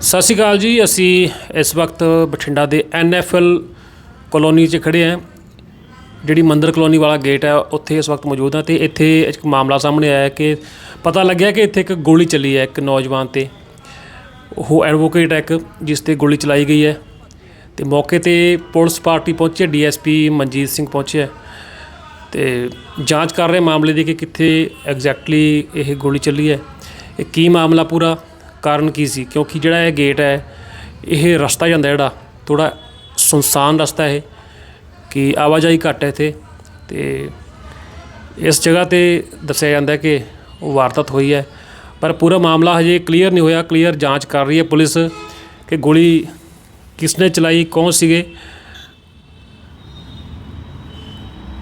ਸਤਿ ਸ਼੍ਰੀ ਅਕਾਲ ਜੀ, ਅਸੀਂ ਇਸ ਵਕਤ ਬਠਿੰਡਾ ਦੇ ਐਨਐਫਐਲ ਕਲੋਨੀ 'ਚ ਖੜੇ ਹਾਂ। ਜਿਹੜੀ ਮੰਦਰ ਕਲੋਨੀ ਵਾਲਾ ਗੇਟ ਹੈ, ਉੱਥੇ ਇਸ ਵਕਤ ਮੌਜੂਦ ਹਾਂ ਤੇ ਇੱਥੇ ਇੱਕ ਮਾਮਲਾ ਸਾਹਮਣੇ ਆਇਆ ਕਿ ਪਤਾ ਲੱਗਿਆ ਕਿ ਇੱਥੇ ਇੱਕ ਗੋਲੀ ਚੱਲੀ ਹੈ, ਇੱਕ ਨੌਜਵਾਨ ਤੇ। ਉਹ ਐਡਵੋਕੇਟ ਹੈ ਇੱਕ, ਜਿਸ ਤੇ ਗੋਲੀ ਚਲਾਈ ਗਈ ਹੈ। ਤੇ ਮੌਕੇ ਤੇ ਪੁਲਿਸ ਪਾਰਟੀ ਪਹੁੰਚੀ ਹੈ ਡੀਐਸਪੀ ਮਨਜੀਤ ਸਿੰਘ ਪਹੁੰਚਿਆ ਹੈ। ਤੇ ਜਾਂਚ ਕਰ ਰਹੇ ਮਾਮਲੇ ਦੀ ਕਿ ਕਿੱਥੇ ਐਗਜ਼ੈਕਟਲੀ ਇਹ ਗੋਲੀ ਚੱਲੀ ਹੈ। ਇਹ ਕੀ ਮਾਮਲਾ ਪੂਰਾ? ਕਾਰਨ ਕੀ ਸੀ? ਕਿਉਂਕਿ ਜਿਹੜਾ ਇਹ ਗੇਟ ਹੈ, ਇਹ ਰਸਤਾ ਜਾਂਦਾ ਜਿਹੜਾ ਥੋੜਾ ਸੁਨਸਾਨ ਰਸਤਾ ਹੈ ਕਿ ਆਵਾਜਾਈ ਘੱਟ ਹੈ ਇੱਥੇ, ਤੇ ਇਸ ਜਗ੍ਹਾ ਤੇ ਦੱਸਿਆ ਜਾਂਦਾ ਕਿ ਉਹ ਵਾਰਦਾਤ ਹੋਈ ਹੈ। ਪਰ ਪੂਰਾ ਮਾਮਲਾ ਹਜੇ ਕਲੀਅਰ ਨਹੀਂ ਹੋਇਆ ਕਲੀਅਰ ਜਾਂਚ ਕਰ ਰਹੀ ਹੈ ਪੁਲਿਸ ਕਿ ਗੋਲੀ ਕਿਸ ਨੇ ਚਲਾਈ, ਕੌਣ ਸੀਗੇ।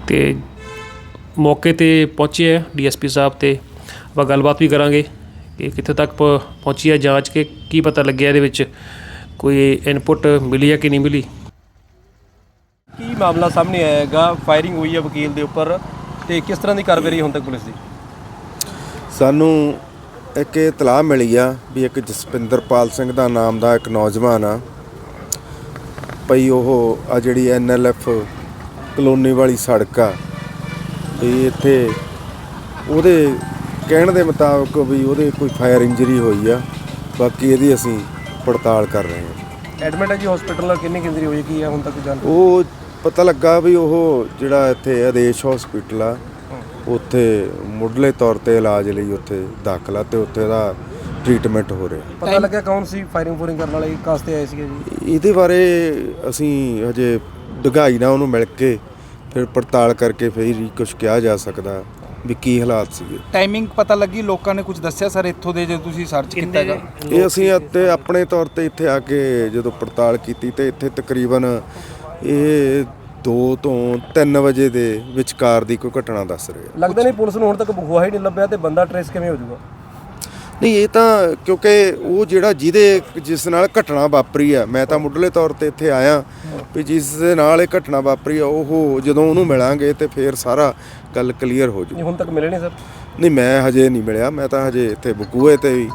ਤੇ ਮੌਕੇ ਤੇ ਪਹੁੰਚੇ ਹੈ ਡੀਐਸਪੀ ਸਾਹਿਬ ਤੇ, ਆਪਾਂ ਗੱਲਬਾਤ ਵੀ ਕਰਾਂਗੇ। ਕਿ ਕਿੱਥੇ ਤੱਕ ਪ- ਪਹੁੰਚੀ ਹੈ ਜਾਂਚ ਕੇ ਕੀ ਪਤਾ ਲੱਗਿਆ ਇਹਦੇ ਵਿੱਚ? ਕੋਈ ਇਨਪੁਟ ਮਿਲੀ ਹੈ ਕਿ ਨਹੀਂ ਮਿਲੀ? ਕੀ ਮਾਮਲਾ ਸਾਹਮਣੇ ਆਇਆ ਹੈਗਾ ਫਾਇਰਿੰਗ ਹੋਈ ਹੈ ਵਕੀਲ ਦੇ ਉੱਪਰ ਤੇ ਕਿਸ ਤਰ੍ਹਾਂ ਦੀ ਕਾਰਵਾਈ ਹੁਣ ਤੱਕ ਪੁਲਿਸ ਦੀ? ਸਾਨੂੰ ਇੱਕ ਇਹ ਇਤਲਾਹ ਮਿਲੀ ਆ ਵੀ ਇੱਕ ਜਸਪਿੰਦਰਪਾਲ ਸਿੰਘ ਦਾ ਨਾਮ ਦਾ ਇੱਕ ਨੌਜਵਾਨ ਆ। ਭਈ ਉਹ ਆ ਜਿਹੜੀ ਐਨਐਲਐਫ ਕਲੋਨੀ ਵਾਲੀ ਸੜਕ ਆ। ਵੀ ਇੱਥੇ ਉਹਦੇ ਕਹਿਣ ਦੇ ਮੁਤਾਬਕ ਵੀ ਉਹਦੇ ਕੋਈ ਫਾਇਰ ਇੰਜਰੀ ਹੋਈ ਆ ਬਾਕੀ ਇਹਦੀ ਅਸੀਂ ਪੜਤਾਲ ਕਰ ਰਹੇ ਹਾਂ। ਐਡਮਿਟ ਹੈ ਜੀ ਹਸਪੀਟਲ ਕਿੰਨੀ ਕਿੰਦਰੀ ਹੋਈ ਕੀ ਹੈ ਹੁਣ ਤੱਕ ਜਾਣ ਉਹ ਪਤਾ ਲੱਗਾ ਵੀ ਉਹ ਜਿਹੜਾ ਇੱਥੇ ਆਦੇਸ਼ ਹਸਪੀਟਲ ਆ ਉੱਥੇ ਮੁੱਢਲੇ ਤੌਰ ਤੇ ਇਲਾਜ ਲਈ ਉੱਥੇ ਦਾਖਲਾ ਤੇ ਉੱਥੇ ਦਾ ਟ੍ਰੀਟਮੈਂਟ ਹੋ ਰਿਹਾ। ਪਤਾ ਲੱਗਿਆ ਕੌਣ ਸੀ ਫਾਇਰਿੰਗ ਫੂਰਿੰਗ ਕਰਨ ਵਾਲੇ ਕਾਸਤੇ ਆਏ ਸੀਗੇ ਜੀ? ਇਹਦੇ ਬਾਰੇ ਅਸੀਂ ਹਜੇ ਡਗਾਈ ਨਾਲ ਉਹਨੂੰ ਮਿਲ ਕੇ ਫਿਰ ਪੜਤਾਲ ਕਰਕੇ ਫਿਰ ਹੀ ਕੁਝ ਕਿਹਾ ਜਾ ਸਕਦਾ। ਵੀ ਕੀ ਹਾਲਾਤ ਸੀਗੇ। ਟਾਈਮਿੰਗ ਪਤਾ ਲੱਗੀ ਲੋਕਾਂ ਨੇ ਕੁਝ ਦੱਸਿਆ ਸਰ ਇੱਥੋਂ ਦੇ ਜੇ ਤੁਸੀਂ ਸਰਚ ਕੀਤਾ ਹੈਗਾ ਇਹ ਅਸੀਂ ਅਤੇ ਆਪਣੇ ਤੌਰ ਤੇ ਇੱਥੇ ਆ ਕੇ ਜਦੋਂ ਪੜਤਾਲ ਕੀਤੀ ਤੇ ਇੱਥੇ ਤਕਰੀਬਨ ਇਹ 2 ਤੋਂ 3 ਵਜੇ ਦੇ ਵਿਚਕਾਰ ਦੀ ਕੋਈ ਘਟਨਾ ਦੱਸ ਰਹੇ ਆ। ਲੱਗਦਾ ਨਹੀਂ ਪੁਲਿਸ ਨੂੰ ਹੁਣ ਤੱਕ ਬਖੂਆ ਹੀ ਨਹੀਂ ਲੱਭਿਆ ਤੇ ਬੰਦਾ ਟ੍ਰੇਸ ਕਿਵੇਂ ਹੋ ਜਾਊਗਾ? ਨਹੀਂ ਇਹ ਤਾਂ ਕਿਉਂਕਿ ਉਹ ਜਿਹੜਾ ਜਿਹਦੇ ਜਿਸ ਨਾਲ ਘਟਨਾ ਵਾਪਰੀ ਆ ਮੈਂ ਤਾਂ ਮੁੱਢਲੇ ਤੌਰ ਤੇ ਇੱਥੇ ਆਇਆ ਵੀ ਜਿਸ ਦੇ ਨਾਲ ਇਹ ਘਟਨਾ ਵਾਪਰੀ ਆ ਉਹ ਜਦੋਂ ਉਹਨੂੰ ਮਿਲਾਂਗੇ ਤੇ ਫਿਰ ਸਾਰਾ ਗੱਲ ਕਲੀਅਰ ਹੋ ਜੂ। ਨਹੀਂ ਹੁਣ ਤੱਕ ਮਿਲੇ ਨਹੀਂ ਸਰ? ਨਹੀਂ ਮੈਂ ਹਜੇ ਨਹੀਂ ਮਿਲਿਆ ਮੈਂ ਤਾਂ ਹਜੇ ਇੱਥੇ ਬਕੂਏ ਤੇ ਵੀ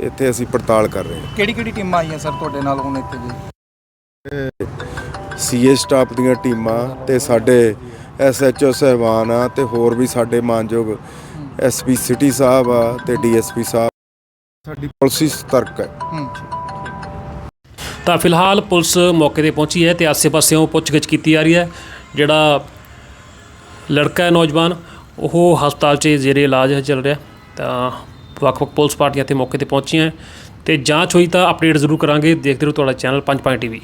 ਇੱਥੇ ਅਸੀਂ ਪੜਤਾਲ ਕਰ ਰਹੇ ਹਾਂ। ਕਿਹੜੀ ਕਿਹੜੀ ਟੀਮਾਂ ਆਈਆਂ ਸਰ ਤੁਹਾਡੇ ਨਾਲ ਹੁਣ ਇੱਥੇ ਜੀ? ਸੀਏ ਸਟਾਫ ਦੀਆਂ ਟੀਮਾਂ ਤੇ ਸਾਡੇ ਐਸਐਚਓ ਸਹਿਬਾਨ ਆ ਤੇ ਹੋਰ ਵੀ ਸਾਡੇ ਮਾਨਯੋਗ ਐਸਪੀ ਸਿਟੀ ਸਾਹਿਬ ਆ ਤੇ ਡੀਐਸਪੀ ਸਾਹਿਬ ਸਾਡੀ ਪਾਲਿਸੀ ਸਤਰਕ ਹੈ। ਤਾਂ ਫਿਲਹਾਲ ਪੁਲਿਸ ਮੌਕੇ ਤੇ ਪਹੁੰਚੀ ਹੈ ਤੇ ਆਸੇ-ਪਾਸਿਓਂ ਪੁੱਛਗਿੱਛ ਕੀਤੀ ਜਾ ਰਹੀ ਹੈ। ਜਿਹੜਾ ਲੜਕਾ ਹੈ ਨੌਜਵਾਨ ਉਹ ਹਸਪਤਾਲ 'ਚ ਜ਼ੇਰੇ ਇਲਾਜ ਹੈ ਚੱਲ ਰਿਹਾ। ਤਾਂ ਵੱਖ-ਵੱਖ ਪੁਲਿਸ ਪਾਰਟੀਆਂ ਇੱਥੇ ਮੌਕੇ ਤੇ ਪਹੁੰਚੀਆਂ ਤੇ ਜਾਂਚ ਹੋਈ ਤਾਂ ਅਪਡੇਟ ਜ਼ਰੂਰ ਕਰਾਂਗੇ। ਦੇਖਦੇ ਰਹੋ ਤੁਹਾਡਾ ਚੈਨਲ ਪੰਜ ਪੁਆਇੰਟ ਟੀਵੀ।